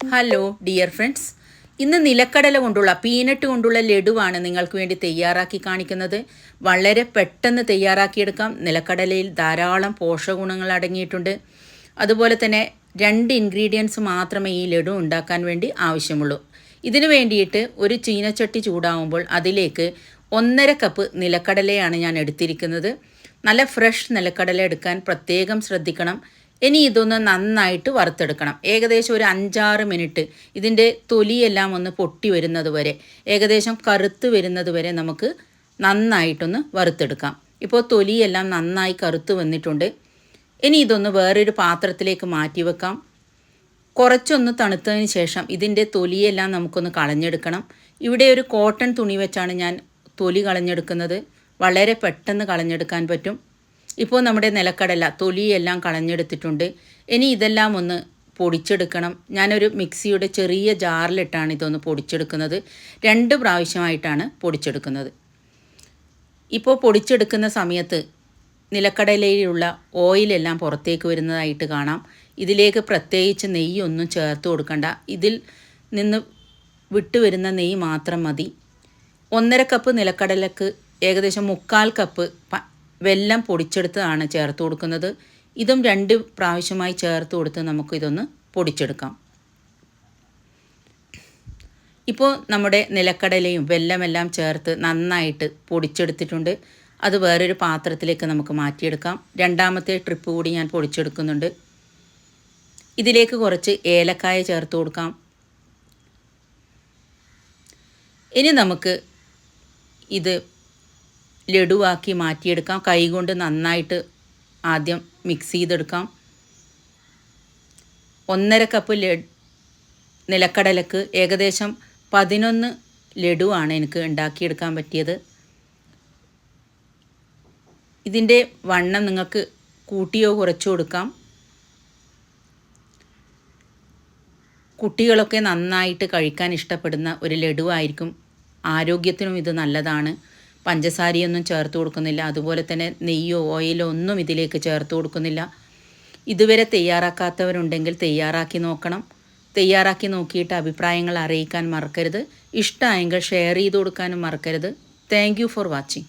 Hello dear friends ഇന്ന് നിലക്കടല കൊണ്ടുള്ള പീനട്ട് കൊണ്ടുള്ള ലഡുവാണ് നിങ്ങൾക്ക് വേണ്ടി തയ്യാറാക്കി കാണിക്കുന്നത്. വളരെ പെട്ടെന്ന് തയ്യാറാക്കിയെടുക്കാം. നിലക്കടലയിൽ ധാരാളം പോഷകഗുണങ്ങൾ അടങ്ങിയിട്ടുണ്ട്. അതുപോലെ തന്നെ രണ്ട് ഇൻഗ്രീഡിയൻസ് മാത്രമേ ഈ ലഡു ഉണ്ടാക്കാൻ വേണ്ടി ആവശ്യമുള്ളൂ. ഇതിനു വേണ്ടിയിട്ട് ഒരു ചീനച്ചട്ടി ചൂടാവുമ്പോൾ അതിലേക്ക് ഒന്നര കപ്പ് നിലക്കടലയാണ് ഞാൻ എടുത്തിരിക്കുന്നത്. നല്ല ഫ്രഷ് നിലക്കടല എടുക്കാൻ പ്രത്യേകം ശ്രദ്ധിക്കണം. ഇനി ഇതൊന്ന് നന്നായിട്ട് വറുത്തെടുക്കണം. ഏകദേശം ഒരു അഞ്ചാറ് മിനിറ്റ് ഇതിന്റെ തൊലിയെല്ലാം ഒന്ന് പൊട്ടി വരുന്നത് വരെ ഏകദേശം കറുത്ത് വരുന്നത് വരെ നമുക്ക് നന്നായിട്ടൊന്ന് വറുത്തെടുക്കാം. ഇപ്പോൾ തൊലിയെല്ലാം നന്നായി കറുത്ത് വന്നിട്ടുണ്ട്. ഇനി ഇതൊന്ന് വേറൊരു പാത്രത്തിലേക്ക് മാറ്റി വെക്കാം. കുറച്ചൊന്ന് തണുത്തതിന് ശേഷം ഇതിന്റെ തൊലിയെല്ലാം നമുക്കൊന്ന് കളഞ്ഞെടുക്കണം. ഇവിടെ ഒരു കോട്ടൺ തുണി വെച്ചാണ് ഞാൻ തൊലി കളഞ്ഞെടുക്കുന്നത്. വളരെ പെട്ടെന്ന് കളഞ്ഞെടുക്കാൻ പറ്റും. ഇപ്പോൾ നമ്മുടെ നിലക്കടല തൊലിയെല്ലാം കളഞ്ഞെടുത്തിട്ടുണ്ട്. ഇനി ഇതെല്ലാം ഒന്ന് പൊടിച്ചെടുക്കണം. ഞാനൊരു മിക്സിയുടെ ചെറിയ ജാറിലിട്ടാണ് ഇതൊന്ന് പൊടിച്ചെടുക്കുന്നത്. രണ്ട് പ്രാവശ്യമായിട്ടാണ് പൊടിച്ചെടുക്കുന്നത്. ഇപ്പോൾ പൊടിച്ചെടുക്കുന്ന സമയത്ത് നിലക്കടലയിലുള്ള ഓയിലെല്ലാം പുറത്തേക്ക് വരുന്നതായിട്ട് കാണാം. ഇതിലേക്ക് പ്രത്യേകിച്ച് നെയ്യൊന്നും ചേർത്ത് കൊടുക്കണ്ട. ഇതിൽ നിന്ന് വിട്ടുവരുന്ന നെയ്യ് മാത്രം മതി. ഒന്നര കപ്പ് നിലക്കടലക്ക് ഏകദേശം മുക്കാൽ കപ്പ് വെല്ലം പൊടിച്ചെടുത്തതാണ് ചേർത്ത് കൊടുക്കുന്നത്. ഇതും രണ്ട് പ്രാവശ്യമായി ചേർത്ത് കൊടുത്ത് നമുക്കിതൊന്ന് പൊടിച്ചെടുക്കാം. ഇപ്പോൾ നമ്മുടെ നിലക്കടലയും വെല്ലമെല്ലാം ചേർത്ത് നന്നായിട്ട് പൊടിച്ചെടുത്തിട്ടുണ്ട്. അത് വേറൊരു പാത്രത്തിലേക്ക് നമുക്ക് മാറ്റിയെടുക്കാം. രണ്ടാമത്തെ ട്രിപ്പ് കൂടി ഞാൻ പൊടിച്ചെടുക്കുന്നുണ്ട്. ഇതിലേക്ക് കുറച്ച് ഏലക്കായ ചേർത്ത് കൊടുക്കാം. ഇനി നമുക്ക് ഇത് ലഡുവാക്കി മാറ്റിയെടുക്കാം. കൈകൊണ്ട് നന്നായിട്ട് ആദ്യം മിക്സ് ചെയ്തെടുക്കാം. ഒന്നര കപ്പ് ലഡ് നിലക്കടലക്ക് ഏകദേശം പതിനൊന്ന് ലഡുവാണ് എനിക്ക് ഉണ്ടാക്കിയെടുക്കാൻ പറ്റിയത്. ഇതിന്റെ വണ്ണം നിങ്ങൾക്ക് കൂട്ടിയോ കുറച്ചോ കൊടുക്കാം കുട്ടികളൊക്കെ നന്നായിട്ട് കഴിക്കാൻ ഇഷ്ടപ്പെടുന്ന ഒരു ലഡുവായിരിക്കും ആരോഗ്യത്തിനും ഇത് നല്ലതാണ്. പഞ്ചസാരയൊന്നും ചേർത്ത് കൊടുക്കുന്നില്ല. അതുപോലെ തന്നെ നെയ്യോ ഓയിലോ ഒന്നും ഇതിലേക്ക് ചേർത്ത് കൊടുക്കുന്നില്ല. ഇതുവരെ തയ്യാറാക്കാത്തവരുണ്ടെങ്കിൽ തയ്യാറാക്കി നോക്കണം. തയ്യാറാക്കി നോക്കിയിട്ട് അഭിപ്രായങ്ങൾ അറിയിക്കാൻ മറക്കരുത്. ഇഷ്ടമായെങ്കിൽ ഷെയർ ചെയ്ത് കൊടുക്കാനും മറക്കരുത്. Thank for watching